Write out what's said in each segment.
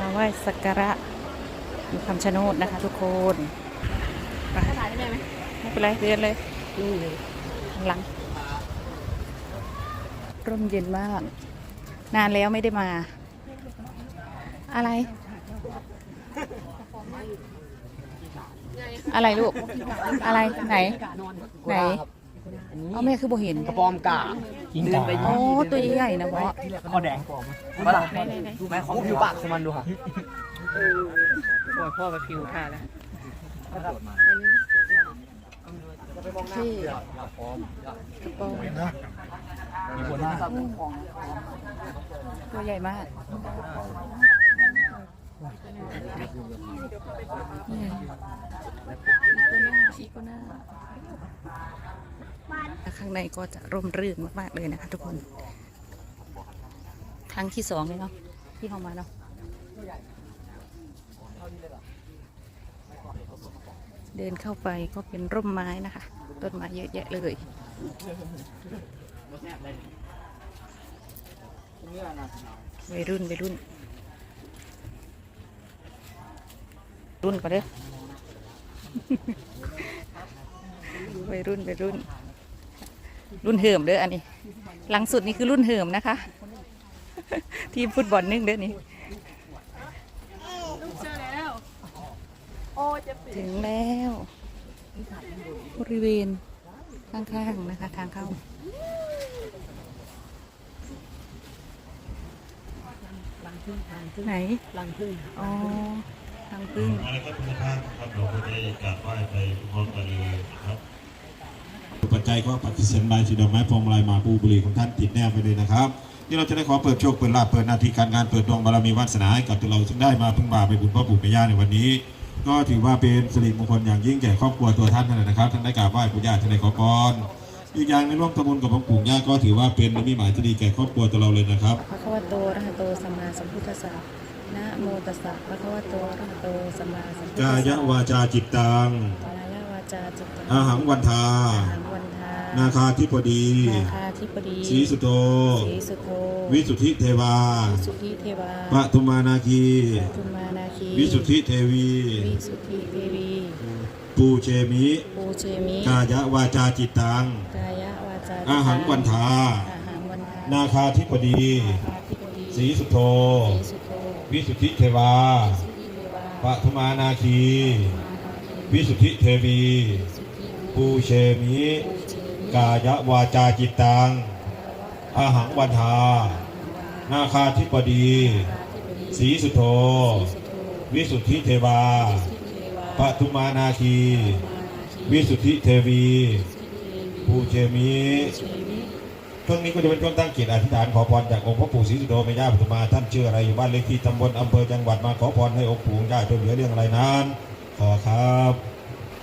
มาไหว้สักการะอยู่คำชะโนดนะคะ ทุกคนไปไม่เป็นไรเรียนเลยข้างหลัง ร่มเย็นมาก นานแล้วไม่ได้มา อะไร อะไรลูก อะไรไหน ไหน เอาแม่คือบ่เห็นกระปอมกา กินกาโอ้ตัวใหญ่ๆนะเพาะคอแดงมาละดูไหมของผิวปากของมันดูค่ะปวดพ่อกับผิวท่าแล้วที่กระโปรงตัวใหญ่มากนี่ไงอีโกน่าอีโกน่า ข้างในก็จะร่มรื่นมากๆเลยนะคะทุกคน ครั้งที่สองเลยเนาะที่เข้ามาเนาะเดินเข้าไปก็เป็นร่มไม้นะคะ ต้นไม้เยอะแยะเลยวัยรุ่นวัยรุ่น รุ่นก่อนเด้อวัยรุ่นวัยรุ่น รุ่นเหิมเด้ออันนี้ หลังสุดนี่คือรุ่นเหิมนะคะ ทีมฟุตบอลนึ่งเด้อนี่ถึงแล้ว บริเวณข้างๆนะคะ ทางเข้าไหนหลังพึ่งอ๋อทางพึ่งมาแล้วครับทุกท่านครับเราก็ได้กราบไหว้ไปพร้อมกันเลยครับ ปัจจัยก็ปฏิเสธใบสีดอกไม้พวงมาลัยมาปูบุรีของท่านติดแนบไปเลยนะครับที่เราจะได้ขอเปิดโชคเปิดลาภเปิดหน้าที่การงานเปิดดวงบารมีวาสนาให้กับตัวเราซึ่งได้มาพึ่งบาไปบุญพ่อปู่แม่ย่าในวันนี้ ก็ถือว่าเป็นสิริมงคลอย่างยิ่งแก่ครอบครัวตัวท่านนั่นแหละนะครับท่านได้กราบไหว้ปู่ย่าท่านได้ขอพรอีกอย่างในร่วมทำบุญกับหลวงปู่ย่าก็ถือว่าเป็นนิมิตหมายที่ดีแก่ครอบครัวตัวเราเลยนะครับพระคะวะโตระหะโตสัมมาสัมพุทธัสสะนะโมตัสสะพระคะวะโตระหะโตสัมมาสัมพุทธัสกายวาจาจิตตังกาย จาจิตตังอาหังวันทา อาหารวันทา นาคาธิปดี นาคาธิปดีสีสุโต สีสุโธวิสุทธิเทวาสุทธิเทวาปทุมานาคี ทุมมานาคีวิสุทธิเทวี วิสุทธิเทวีปูเชมิปูเชมิกายวาจาจิตตัง กายะวาจาอาหังวันทา อาหังวันทา นาคาธิปดีนาคาธิปดีสีสุโธสีสุโธ วิสุทธิเทวาสุทธิเทวาปทุมานาคี วิสุทธิเทวีปูเชมิ กายวาจาจิตตังอาหังวันทา นาคาธิปดีสีสุโธ วิสุทธิเทวาปทุมานาคี วิสุทธิเทวี ภูเชมิช่วงนี้ก็จะเป็นช่วงตั้งจิตอธิษฐานขอพรจากองค์พระปู่ศรีสุโธแม่ย่าปทุมาท่านชื่ออะไรอยู่บ้านเลขที่ตำบลอำเภอจังหวัดมาขอพรให้องค์ปู่ย่าช่วยเหลือเรื่องอะไรนั้น ขอครับ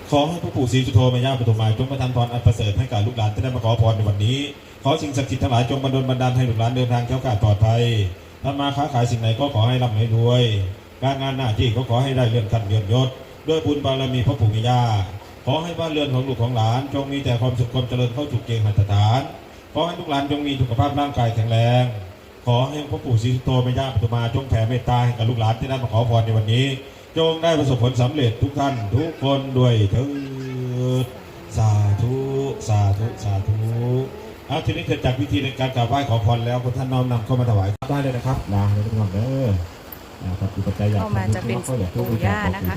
ขอให้พระปู่ศรีสุโธม่ย่าปทุมาจงประทานพรอันประเสริฐให้กับลูกหลานที่ได้มาขอพรในวันนี้ ขอสิ่งศักดิ์สิทธิ์ทั้งหลายจงบันดลบันดาลให้ลูกหลานเดินทางแข็งแกร่งปลอดภัยทำมาค้าขายสิ่งไหนก็ขอให้ร่ำให้รวย การงานหน้าที่ก็ขอให้ได้เลื่อนขั้นเลื่อนยศ ด้วยบุญบารมีพระปู่มย่าขอให้บ้านเรือนของลูกของหลาน จงมีแต่ความสุขความเจริญเข้าถูกเกณฑ์มาตรฐาน ขอให้ลูกหลานจงมีสุขภาพร่างกายแข็งแรง ขอให้พระปู่ศรีสุโธม่ย่าปฐุมาจงแผ่เมตตาให้กับลูกหลานที่ได้มาขอพรในวันนี้ จงได้ประสบผลสำเร็จทุกท่าน ทุกคนด้วยเถิดสาธุสาธุสาธุเอาทีนี้เสร็จจากพิธีในการกราบไหว้ขอพรแล้วคุณท่านน้อมนำเข้ามาถวายได้เลยนะครับลาเลยทุกท่านเด้อนะครับอุปจัยอยากเข้ามาจะเป็นปู่ย่านะคะ